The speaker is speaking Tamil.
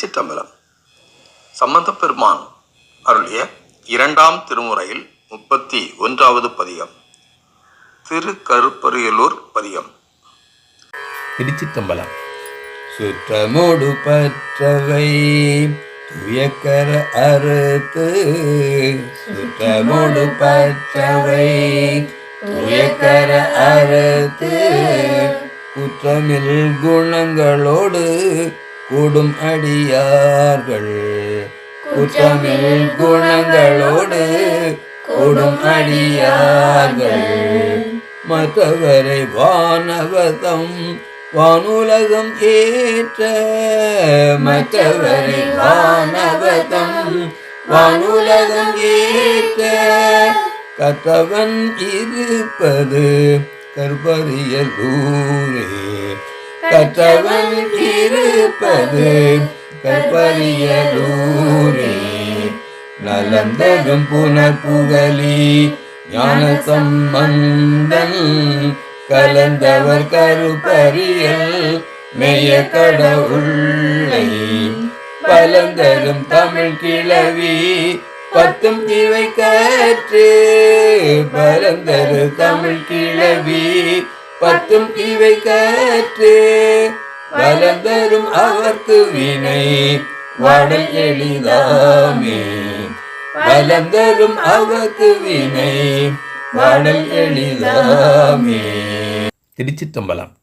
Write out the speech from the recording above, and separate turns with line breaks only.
திருச்சிற்றம்பலம். சம்பந்த பெருமான் அருளிய இரண்டாம் திருமுறையில் முப்பத்தி ஒன்றாவது பதிகம். திரு கருப்பரியலூர் பதிகம்.
திருச்சிற்றம்பலம்.
சுற்றமோடு பற்றவை துயக்கர அறுத்து. சுற்றமோடு பற்றவை துயக்கர அறுத்து. குற்றமில் குணங்களோடு கூடும் அடியார்கள். குற்றமில் குணங்களோடு கூடும் அடியார்கள். மற்றவரை வானவதம் வானுலகம் ஏற்ற. மற்றவரை வானவதம் வானுலகம் ஏற்ற. கத்தவன் இருப்பது கற்பரியலூரே கற்றவன் இருப்பது கற்பரியலூரே நலந்தரும் புனர்புகலி ஞான சம்பந்தன் கலந்தவர் கருப்பரியல் மெய்ய கடவுள்ளை பலந்தரும் தமிழ் கிழவி பத்தும் திவை காற்று. பலந்தரு தமிழ் கிழவி பத்தும் திவை காற்று. வரம் தரும் அவர்க்கு வினை. வாடல் எளிதாமே. வலம் தரும் அவர்க்கு வினை. வாடல் எளிதாமே.
திருச்சிற்றம்பலம்.